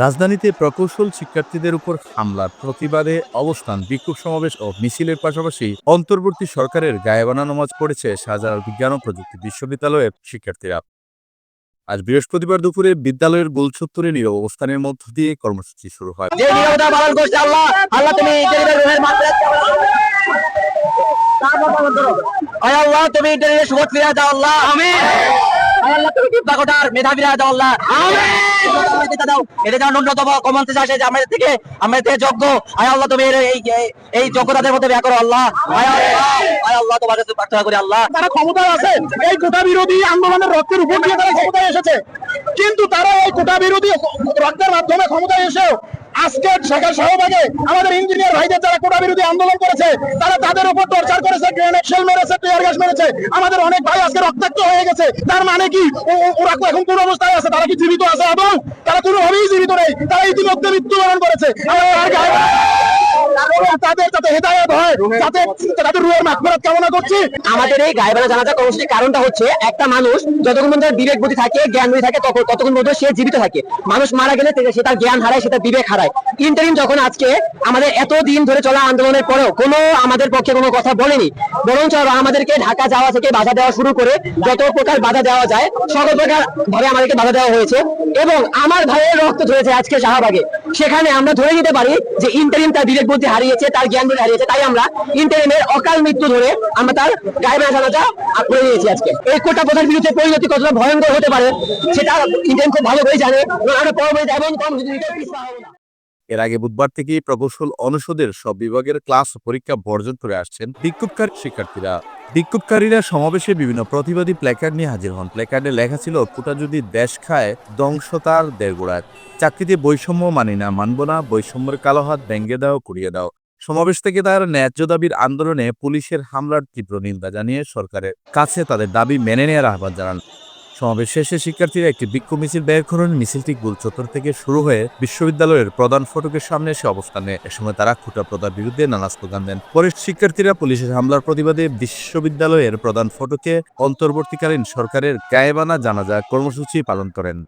রাজধানীতে প্রকৌশল শিক্ষার্থীদের উপর হামলার প্রতিবাদে অবস্থান বিক্ষোভ সমাবেশ ও মিছিলের পাশাপাশি অন্তর্বর্তী সরকারের গায়েবানা নামাজ পড়েছে শাহজালাল বিজ্ঞান ও প্রযুক্তি বিশ্ববিদ্যালয়ের শিক্ষার্থীরা। আজ বৃহস্পতিবার দুপুরে বিদ্যালয়ের গোল চত্বরে নীরব অবস্থানের মধ্য দিয়ে কর্মসূচি শুরু হয়। যে নিরবতা পালন করছে আল্লাহ আল্লাহ তুমি ইন্টারনেটের রুহের মাত্রা আয় আল্লাহ তুমি ইন্টারনেটের সুবোধ ফিরে দাও আল্লাহ। আমিন। আয় আল্লাহ তুমি কিবলা কোটার মেধা ফিরে দাও আল্লাহ দাও এটা দাও ন্যূনতম কমন আসে যে আমাদের থেকে আমাদের থেকে যোগ্য। আয় আল্লাহ তুমি এই এই- এই যোগ্যতাদের মধ্যে ব্যয় করো আল্লাহ। আয় আল্লাহ আয় আল্লাহ তোমার কাছে প্রার্থনা করি আল্লাহ। তারা ক্ষমতায় আছে। এই কোটা বিরোধী আন্দোলনের রক্তের উপর দিয়ে তারা ক্ষমতায় এসেছে। কিন্তু তারা এই কোটা বিরোধী রক্তের মাধ্যমে ক্ষমতায় এসেও আজকে আমাদের ইঞ্জিনিয়ার ভাইদের যারা কোটা বিরোধী আন্দোলন করেছে, তারা তাদের উপর টর্চার করেছে গ্রেনেড শেল মেরেছে টিয়ার গ্যাস মেরেছে। আমাদের অনেক ভাই আজকে রক্তাক্ত হয়ে গেছে। তার মানে কি? ওরা এখন কোন অবস্থায় আছে? তারা কি জীবিত আছে এবং তারা কোনোভাবেই জীবিত নেই। তারা ইতিমধ্যে মৃত্যুবরণ করেছে আমরা তার গায়ে- এবং তাদের যাতে হেদায়ত হয় যাতে তাদের রুয়ের মাগফিরাত কামনা করছি। আমাদের এই গায়েবানা জানাজা কর্মসূচির কারণটা হচ্ছে একটা মানুষ যতক্ষণ পর্যন্ত বিবেক বুদ্ধি থাকে জ্ঞান বুদ্ধি থাকে তখন ততক্ষণ পর্যন্ত সে জীবিত থাকে। মানুষ মারা গেলে সে তার জ্ঞান হারায় সে তার বিবেক হারায়। ইন্টারিম যখন আজকে আমাদের এত দিন ধরে চলা আন্দোলনের পরেও কোনো আমাদের পক্ষে কোনো কথা বলেনি বরঞ্চ আমাদেরকে ঢাকা যাওয়া থেকে বাধা দেওয়া শুরু করে যত প্রকার বাধা দেওয়া যায় সকল প্রকার ভাবে আমাদেরকে বাধা দেওয়া হয়েছে। এবং আমার ভাইয়ের রক্ত ধরেছে আজকে শাহবাগে। সেখানে আমরা ধরে নিতে পারি যে ইন্টারিম তার বিবেক বুদ্ধি হারিয়েছে, তার জ্ঞান বুদ্ধি হারিয়েছে, তাই আমরা ইন্টারিমের অকাল মৃত্যু ধরে আমরা তার গায়েবেনা জানাটা করে নিয়েছি আজকে এই কোটা প্রধান বিরুদ্ধে পরিণতি কতটা ভয়ঙ্কর হতে পারে, সেটা ইন্টারিম খুব ভালো করে জানে আমরা পরবর্তী এবং কর্মসূচি। এর আগে বুধবার থেকেই প্রকৌশল অনুষদের সব বিভাগের ক্লাস পরীক্ষা বর্জন করে আসছেন বিক্ষোভকারী শিক্ষার্থীরা। বিক্ষোভকারীরা সমাবেশে বিভিন্ন প্রতিবাদী প্ল্যাকার্ড নিয়ে হাজির হন। প্ল্যাকার্ডে লেখা ছিল, কোটা যদি দেশ খায়, ধ্বংস তার দেড়গোড়ায় চাকরিতে বৈষম্য মানি না, মানব না, বৈষম্যের কালো হাত ভেঙ্গে দাও, কুড়িয়ে দাও। সমাবেশ থেকে তার ন্যায্য দাবির আন্দোলনে পুলিশের হামলার তীব্র নিন্দা জানিয়ে সরকারের কাছে তাদের দাবি মেনে নেওয়ার আহ্বান জানান। সমাবেশ শেষে শিক্ষার্থীরা একটি বিক্ষোভ মিছিল বের করেন। মিছিলটি গোল চত্বর থেকে শুরু হয়ে বিশ্ববিদ্যালয়ের প্রধান ফটকের সামনে এসে অবস্থান নেয়। এ সময় তারা খুঁটা প্রদার বিরুদ্ধে নানা স্লোগান দেন। পরে শিক্ষার্থীরা পুলিশের হামলার প্রতিবাদে বিশ্ববিদ্যালয়ের প্রধান ফটকে অন্তর্বর্তীকালীন সরকারের গায়েবানা জানাজা কর্মসূচি পালন করেন।